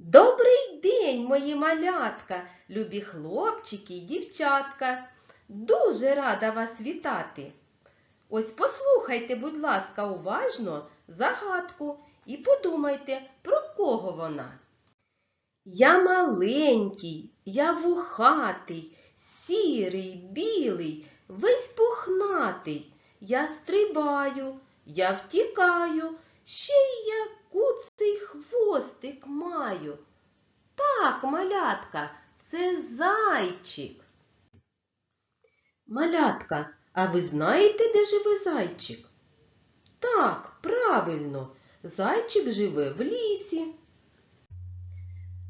Добрий день, мої малятка, любі хлопчики й дівчатка. Дуже рада вас вітати. Ось послухайте, будь ласка, уважно загадку і подумайте, про кого вона. Я маленький, я вухатий, сірий, білий, весь пухнатий. Я стрибаю, я втікаю, ще й я куций хвостик маю. Так, малятка, це зайчик. Малятка, а ви знаєте, де живе зайчик? Так, правильно, зайчик живе в лісі.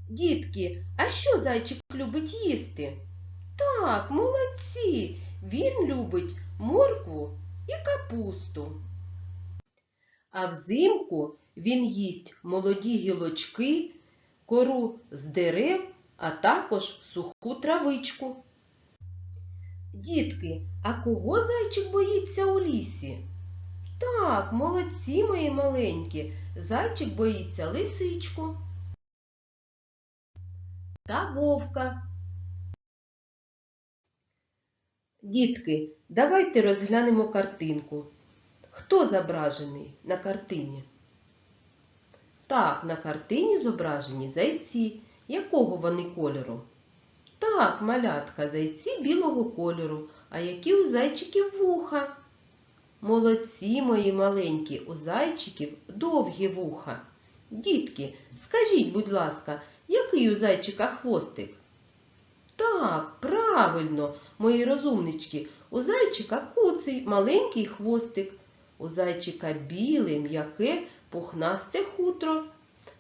Дітки, а що зайчик любить їсти? Так, молодці, він любить моркву і капусту. А взимку він їсть молоді гілочки, кору з дерев, а також суху травичку. Дітки, а кого зайчик боїться у лісі? Так, молодці мої маленькі, зайчик боїться лисичку та вовка. Дітки, давайте розглянемо картинку. Хто зображений на картині? Так, на картині зображені зайці. Якого вони кольору? Так, малятка, зайці білого кольору. А які у зайчиків вуха? Молодці мої маленькі, у зайчиків довгі вуха. Дітки, скажіть, будь ласка, який у зайчика хвостик? Так, правильно, мої розумнички, у зайчика куций маленький хвостик. У зайчика біле, м'яке, пухнасте хутро.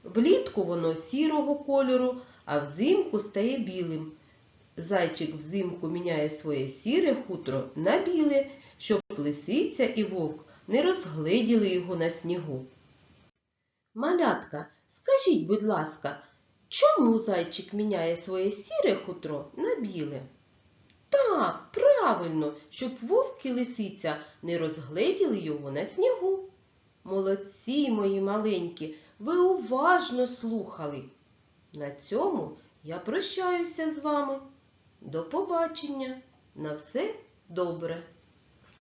Влітку воно сірого кольору, а взимку стає білим. Зайчик взимку міняє своє сіре хутро на біле, щоб лисиця і вовк не розгледіли його на снігу. Малятка, скажіть, будь ласка, чому зайчик міняє своє сіре хутро на біле? Так, правильно, щоб вовк і лисиця не розгледіли його на снігу. Молодці, мої маленькі, ви уважно слухали. На цьому я прощаюся з вами. До побачення. На все добре.